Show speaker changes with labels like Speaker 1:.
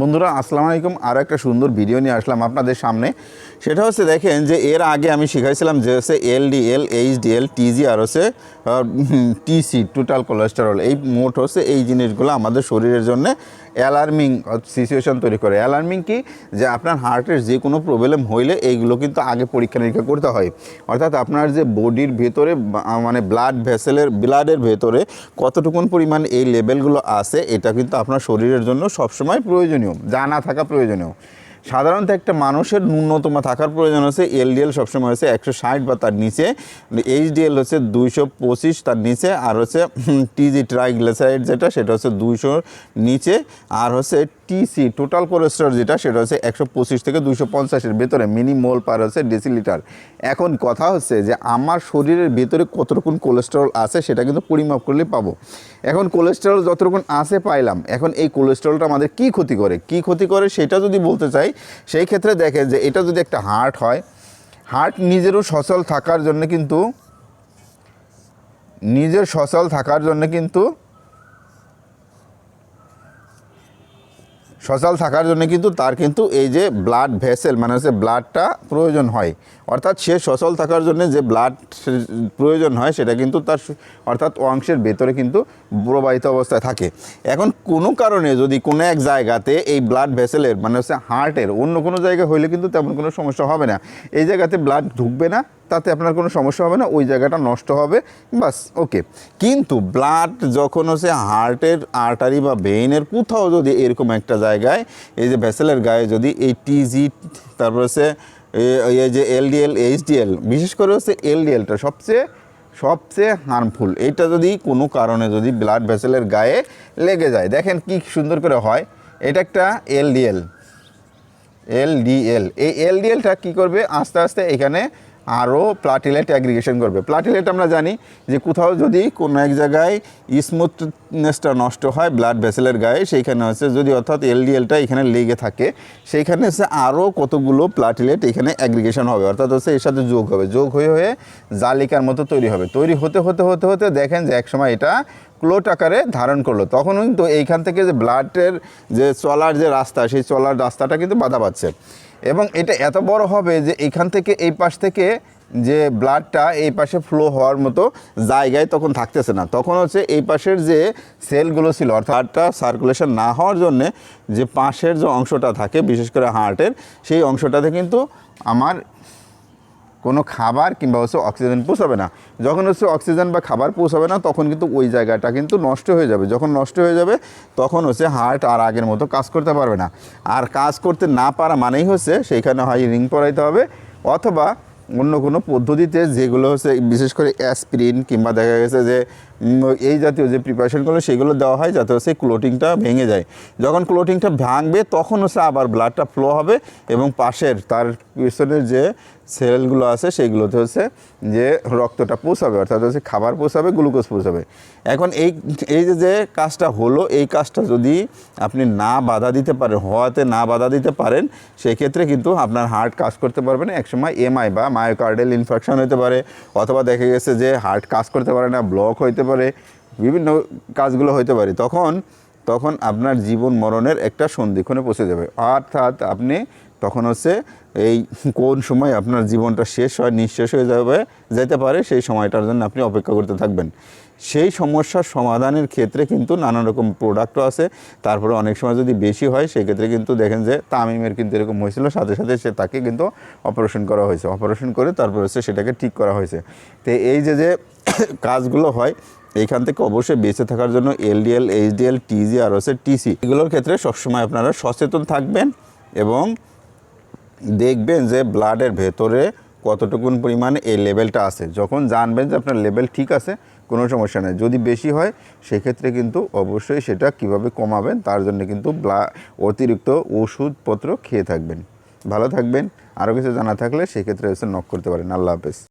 Speaker 1: বন্ধুরা, আসসালামু আলাইকুম। আরও একটা সুন্দর ভিডিও নিয়ে আসলাম আপনাদের সামনে। সেটা হচ্ছে দেখেন যে, এর আগে আমি শিখাইছিলাম যে হচ্ছে এলডিএল, এইচডিএল, টিজি আর হচ্ছে টিসি, টোটাল কোলেস্টেরল। এই মোট হচ্ছে এই জিনিসগুলো আমাদের শরীরের জন্য অ্যালার্মিং সিচুয়েশন তৈরি করে। অ্যালার্মিং কি? যে আপনার হার্টের যে কোনো প্রবলেম হইলে এইগুলো কিন্তু আগে পরীক্ষা নিরীক্ষা করতে হয়। অর্থাৎ আপনার যে বডির ভেতরে মানে ব্লাড ভেসেলের ব্লাডের ভেতরে কতটুকুন পরিমাণ এই লেভেলগুলো আছে, এটা কিন্তু আপনার শরীরের জন্য সবসময় প্রয়োজনীয়, জানা থাকা প্রয়োজনীয়। সাধারণত একটা মানুষের ন্যূনতম থাকার প্রয়োজন হচ্ছে এলডিএল সবসময় হচ্ছে একশো ষাট বা তার নিচে। এইচডিএল হচ্ছে দুইশো পঁচিশ তার নিচে, আর হচ্ছে টিজি ট্রাইগ্লিসারাইড যেটা, সেটা হচ্ছে দুইশো নিচে, আর হচ্ছে টিসি, টোটাল কোলেস্ট্রল যেটা, সেটা হচ্ছে একশো পঁচিশ থেকে দুইশো পঞ্চাশের ভেতরে, মিনিমোল পার হচ্ছে ডেসিলিটার। এখন কথা হচ্ছে যে আমার শরীরের ভেতরে কতটুকুন কোলেস্টেরল আছে, সেটা কিন্তু পরিমাপ করলে পাবো। এখন কোলেস্টেরল যতটুকুন আছে পাইলাম, এখন এই কোলেস্টেরলটা আমাদের কি ক্ষতি করে? কি ক্ষতি করে সেটা যদি বলতে চাই সেই ক্ষেত্রে দেখে যে এটা যদি একটা হার্ট হয়, হার্ট নিজেরও সচল থাকার জন্য কিন্তু, নিজের সচল থাকার জন্য কিন্তু সচল থাকার জন্য কিন্তু তার কিন্তু এই যে ব্লাড ভেসেল মানে হচ্ছে ব্লাডটা প্রয়োজন হয়। অর্থাৎ সে সচল থাকার জন্য যে ব্লাড প্রয়োজন হয়, সেটা কিন্তু তার অর্থাৎ অংশের ভেতরে কিন্তু প্রবাহিত অবস্থায় থাকে। এখন কোনো কারণে যদি কোনো এক জায়গাতে এই ব্লাড ভেসেলের মানে হচ্ছে হার্টের অন্য কোনো জায়গায় হইলে কিন্তু তেমন কোনো সমস্যা হবে না। এই জায়গাতে ব্লাড ঢুকবে না তাতে আপনার কোনো সমস্যা হবে না, ওই জায়গাটা নষ্ট হবে, বাস ওকে কিন্তু ব্লাড যখন হচ্ছে হার্টের আর্টারি বা ভেইনের কোথাও যদি এরকম একটা জায়গায়, এই যে ভেসেলের গায়ে যদি এই টিজি তারপর হচ্ছে এই যে এলডিএল এইচডিএল বিশেষ করে হচ্ছে এলডিএলটা সবচেয়ে সবচেয়ে হার্মফুল এইটা যদি কোনো কারণে যদি ব্লাড ভেসেলের গায়ে লেগে যায়, দেখেন কি সুন্দর করে হয়, এটা একটা এলডিএল এলডিএল এই এলডিএলটা কি করবে, আস্তে আস্তে এখানে আরও প্লাটিলেট অ্যাগ্রিগেশন করবে। প্লাটিলেট আমরা জানি যে কোথাও যদি কোনো এক জায়গায় স্মুথনেসটা নষ্ট হয় ব্লাড ভেসেলের গায়ে, সেইখানে হচ্ছে যদি অর্থাৎ এলডিএলটা এখানে লেগে থাকে, সেইখানে হচ্ছে আরও কতগুলো প্লাটিলেট এখানে অ্যাগ্রিগেশন হবে। অর্থাৎ হচ্ছে এর সাথে যোগ হবে। যোগ হয়ে হয়ে জালিকার মতো তৈরি হবে। তৈরি হতে হতে হতে হতে দেখেন যে একসময় এটা ক্লোট আকারে ধারণ করল। তখন কিন্তু এইখান থেকে যে ব্লাডের যে চলার যে রাস্তা, সেই চলার রাস্তাটা কিন্তু বাধা পাচ্ছে। এবং এটা এত বড় হবে যে এখান থেকে এই পাশ থেকে যে ব্লাডটা এই পাশে ফ্লো হওয়ার মতো জায়গায় তখন থাকতেছে না। তখন হচ্ছে এই পাশের যে সেলগুলো ছিল, অর্থাৎ হার্টটা সার্কুলেশন না হওয়ার জন্য যে পাশের যে অংশটা থাকে, বিশেষ করে হার্টের, সেই অংশটাতে কিন্তু আমার কোনো খাবার কিংবা হচ্ছে অক্সিজেন পৌঁছাবে না। যখন হচ্ছে অক্সিজেন বা খাবার পৌঁছাবে না, তখন কিন্তু ওই জায়গাটা কিন্তু নষ্ট হয়ে যাবে। যখন নষ্ট হয়ে যাবে, তখন হচ্ছে হার্ট আর আগের মতো কাজ করতে পারবে না। আর কাজ করতে না পারা মানেই হচ্ছে সেইখানে হয় রিং পরাইতে হবে অথবা অন্য কোনো পদ্ধতিতে যেগুলো হচ্ছে বিশেষ করে অ্যাসপ্রিন কিংবা দেখা গেছে যে এই জাতীয় যে প্রিপারেশনগুলো সেগুলো দেওয়া হয় যাতে হচ্ছে ক্লোটিংটা ভেঙে যায়। যখন ক্লোটিংটা ভাঙবে, তখন হচ্ছে আবার ব্লাডটা ফ্লো হবে এবং পাশের, তার পিছনের যে সেলগুলো আছে সেইগুলোতে হচ্ছে যে রক্তটা পৌঁছাবে, অর্থাৎ হচ্ছে খাবার পৌঁছাবে গ্লুকোজ পৌঁছাবে। এখন এই এই যে কাজটা হলো, এই কাজটা যদি আপনি না বাধা দিতে পারেন, হওয়াতে না বাধা দিতে পারেন, সেক্ষেত্রে কিন্তু আপনার হার্ট কাজ করতে পারবে না। একসময় এমআই বা মায়োকার্ডিয়াল ইনফেকশন হতে পারে, অথবা দেখা গেছে যে হার্ট কাজ করতে পারে না ব্লক হইতে পারে বিভিন্ন কাজগুলো হইতে পারে। তখন তখন আপনার জীবন মরণের একটা সন্ধিক্ষণে পৌঁছে যাবে। অর্থাৎ আপনি তখন হচ্ছে এই কোন সময় আপনার জীবনটা শেষ হয়, নিঃশেষ হয়ে যাবে, যেতে পারে সেই সময়টার জন্য আপনি অপেক্ষা করতে থাকবেন। সেই সমস্যার সমাধানের ক্ষেত্রে কিন্তু নানা রকম প্রোডাক্টও আছে। তারপরে অনেক সময় যদি বেশি হয়, সেক্ষেত্রে কিন্তু দেখেন যে তামিমের কিন্তু এরকম হয়েছিল। সাথে সাথে সে তাকে কিন্তু অপারেশন করা হয়েছে। অপারেশন করে তারপর হচ্ছে সেটাকে ঠিক করা হয়েছে। তো এই যে যে কাজগুলো হয় এইখান থেকে অবশ্যই বেঁচে থাকার জন্য এলডিএল, এইচডিএল, টিজি আর হচ্ছে টিসি, এগুলোর ক্ষেত্রে সবসময় আপনারা সচেতন থাকবেন এবং দেখবেন যে ব্লাডের ভেতরে কতটুকুন পরিমাণে এই লেভেলটা আছে। যখন জানবেন যে আপনার লেভেল ঠিক আছে, কোনো সমস্যা নেই। যদি বেশি হয়, সেক্ষেত্রে কিন্তু অবশ্যই সেটা কীভাবে কমাবেন, তার জন্য কিন্তু ব্লা, অতিরিক্ত ওষুধপত্র খেয়ে থাকবেন। ভালো থাকবেন। আরও কিছু জানা থাকলে সেক্ষেত্রে হচ্ছে নক করতে পারেন। আল্লাহ হাফেজ।